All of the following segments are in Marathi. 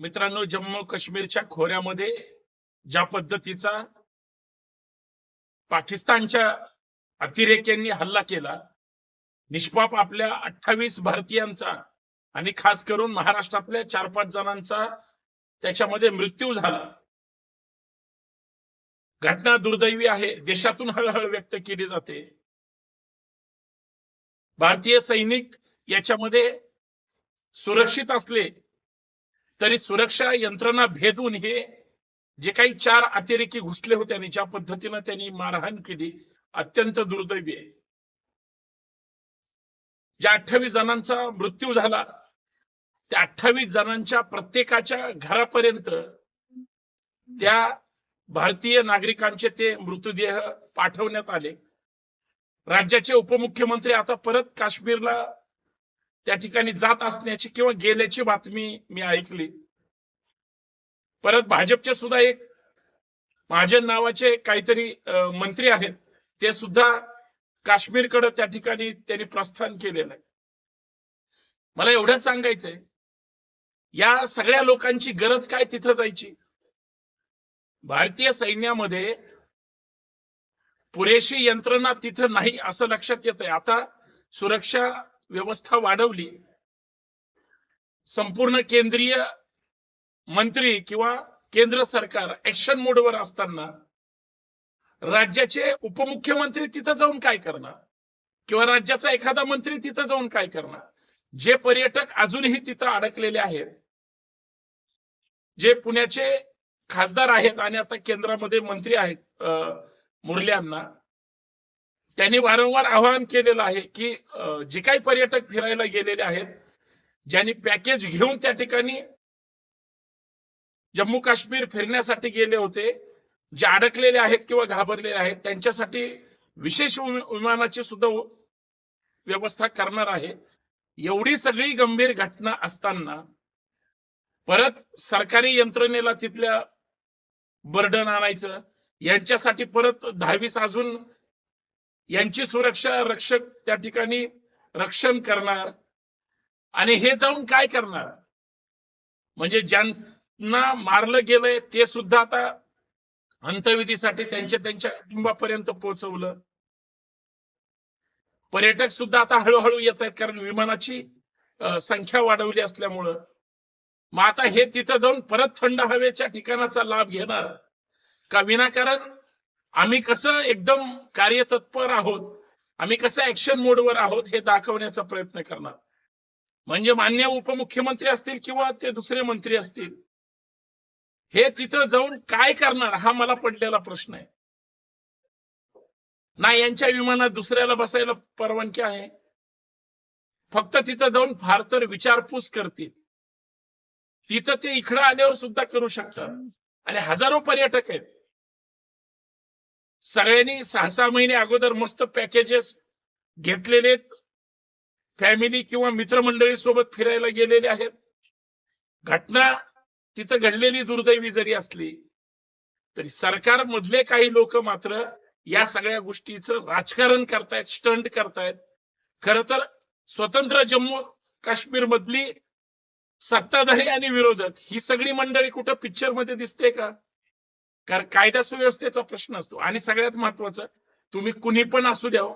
मित्रांनो जम्मू काश्मीरच्या खोऱ्यामध्ये ज्या पद्धतीचा पाकिस्तानच्या अतिरेक्यांनी हल्ला केला निष्पाप आपल्या अठ्ठावीस भारतीयांचा आणि खास करून महाराष्ट्रातल्या चार पाच जणांचा त्याच्यामध्ये मृत्यू झाला. घटना दुर्दैवी आहे देशातून हळहळ व्यक्त केली जाते. भारतीय सैनिक याच्यामध्ये सुरक्षित असले तरी सुरक्षा यंत्रणा भेदून हे जे काही चार अतिरेकी घुसले होते आणि ज्या पद्धतीनं त्यांनी मारहाण केली अत्यंत दुर्दैवी आहे. ज्या अठ्ठावीस जणांचा मृत्यू झाला त्या अठ्ठावीस जणांच्या प्रत्येकाच्या घरापर्यंत त्या भारतीय नागरिकांचे ते मृतदेह पाठवण्यात आले. राज्याचे उपमुख्यमंत्री आता परत काश्मीरला त्या ठिकाणी जात असण्याची किंवा गेल्याची बातमी मी ऐकली. परत भाजपचे सुद्धा एक महाजन नावाचे काहीतरी मंत्री आहेत. ते सुद्धा काश्मीरकडे त्या ठिकाणी त्यांनी प्रस्थान केलेलं आहे. मला एवढंच सांगायचंय या सगळ्या लोकांची गरज काय तिथं जायची? भारतीय सैन्यामध्ये पुरेशी यंत्रणा तिथं नाही असं लक्षात येत आहे आता सुरक्षा व्यवस्था वाढवली. संपूर्ण केंद्रीय मंत्री किंवा केंद्र सरकार ऍक्शन मोडवर असताना राज्याचे उपमुख्यमंत्री तिथं जाऊन काय करणार? किंवा राज्याचा एखादा मंत्री तिथं जाऊन काय करणार? जे पर्यटक अजूनही तिथं अडकलेले आहेत जे पुण्याचे खासदार आहेत आणि आता केंद्रामध्ये मंत्री आहेत मुरल्यांना त्यांनी वारंवार आवाहन केलेलं आहे की जे काही पर्यटक फिरायला गेलेले आहेत ज्यांनी पॅकेज घेऊन त्या ठिकाणी जम्मू काश्मीर फिरण्यासाठी गेले होते जे अडकलेले आहेत किंवा घाबरलेले आहेत त्यांच्यासाठी विशेष विमानाची सुद्धा व्यवस्था करणार आहे. एवढी सगळी गंभीर घटना असताना परत सरकारी यंत्रणेला तिथल्या बर्डन आणायचं यांच्यासाठी परत दहावीस अजून यांची सुरक्षा रक्षक त्या ठिकाणी रक्षण करणार. आणि हे जाऊन काय करणार? म्हणजे ज्यांना मारलं गेलंय ते सुद्धा आता अंतविधीसाठी त्यांच्या त्यांच्या कुटुंबापर्यंत पोहोचवलं. पर्यटक सुद्धा आता हळूहळू येत आहेत कारण विमानाची संख्या वाढवली असल्यामुळं. मग आता हे तिथं जाऊन परत थंड हवेच्या ठिकाणाचा लाभ घेणार. का? विनाकारण आम्ही कसं एकदम कार्यतत्पर आहोत आम्ही कसं ऍक्शन मोडवर आहोत हे दाखवण्याचा प्रयत्न करणार. म्हणजे मान्य उपमुख्यमंत्री असतील किंवा ते दुसरे मंत्री असतील हे तिथं जाऊन काय करणार हा मला पडलेला प्रश्न आहे. ना यांच्या विमानात दुसऱ्याला बसायला परवानगी आहे. फक्त तिथं जाऊन फार तर विचारपूस करतील. तिथं ते इकडं आल्यावर सुद्धा करू शकतात. आणि हजारो पर्यटक आहेत. सगळ्यांनी सहा सहा महिने अगोदर मस्त पॅकेजेस घेतलेले फॅमिली किंवा मित्रमंडळी सोबत फिरायला गेलेले आहेत. घटना तिथं घडलेली दुर्दैवी जरी असली तरी सरकार मधले काही लोक मात्र या सगळ्या गोष्टीचं राजकारण करतायत स्टंट करतायत. खर तर स्वतंत्र जम्मू काश्मीर मधली सत्ताधारी आणि विरोधक ही सगळी मंडळी कुठं पिक्चरमध्ये दिसते का? कारण कायदा सुव्यवस्थेचा प्रश्न असतो. आणि सगळ्यात महत्वाचं तुम्ही कुणी पण असू द्या हो.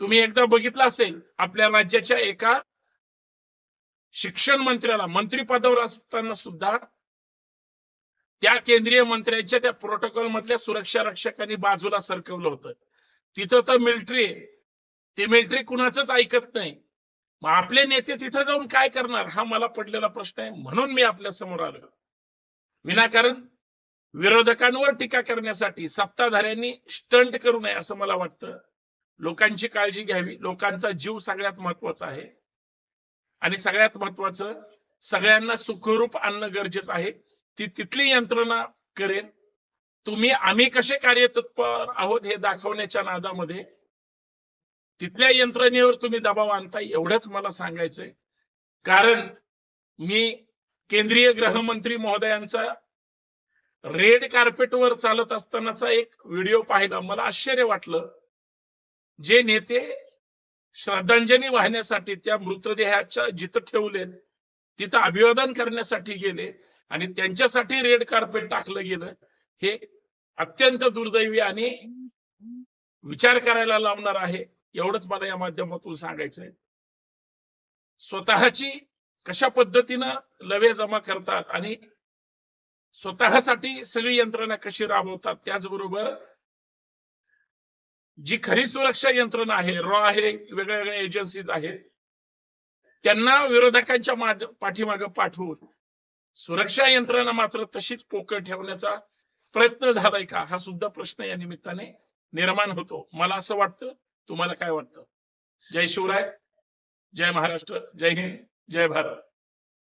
तुम्ही एकदा बघितलं असेल आपल्या राज्याच्या एका शिक्षण मंत्र्याला मंत्रीपदावर असताना सुद्धा त्या केंद्रीय मंत्र्यांच्या त्या प्रोटोकॉल मधल्या सुरक्षा रक्षकांनी बाजूला सरकवलं होतं. तिथं तर मिलिटरी ते मिलिटरी कुणाचंच ऐकत नाही. मग आपले नेते तिथं जाऊन काय करणार? हा मला पडलेला प्रश्न आहे. म्हणून मी आपल्यासमोर आलो विनाकारण विरोधकांवर टीका करण्यासाठी सत्ताधाऱ्यांनी स्टंट करू नये असं मला वाटतं. लोकांची काळजी घ्यावी. लोकांचा जीव सगळ्यात महत्त्वाचा आहे. आणि सगळ्यात महत्वाचं सगळ्यांना सुखरूप आणणं गरजेचं आहे. ती तिथली यंत्रणा करेल तुम्ही आम्ही कसे कार्यतत्पर आहोत हे दाखवण्याच्या नादामध्ये तिथल्या यंत्रणेवर तुम्ही दबाव आणता एवढंच मला सांगायचंय. कारण मी केंद्रीय गृहमंत्री महोदयांचा रेड कार्पेटवर चालत असतानाचा एक व्हिडिओ पाहिला. मला आश्चर्य वाटलं. जे नेते श्रद्धांजली वाहण्यासाठी त्या मृतदेहाच्या जिथं ठेवले तिथं अभिवादन करण्यासाठी गेले आणि त्यांच्यासाठी रेड कार्पेट टाकलं गेलं हे अत्यंत दुर्दैवी आणि विचार करायला लावणार आहे एवढंच मला या माध्यमातून सांगायचंय. स्वतःची कशा पद्धतीनं लवे जमा करतात आणि स्वतःसाठी सगळी यंत्रणा कशी राबवतात त्याचबरोबर जी खरी सुरक्षा यंत्रणा आहे रॉ आहे वेगळ्या वेगळ्या एजन्सीज आहेत त्यांना विरोधकांच्या पाठीमागे पाठवून सुरक्षा यंत्रणा मात्र तशीच पोकळ ठेवण्याचा प्रयत्न झालाय का? हा सुद्धा प्रश्न या निमित्ताने निर्माण होतो. मला असं वाटतं. तुम्हाला काय वाटतं? जय शिवराय. जय महाराष्ट्र. जय हिंद. जय भारत.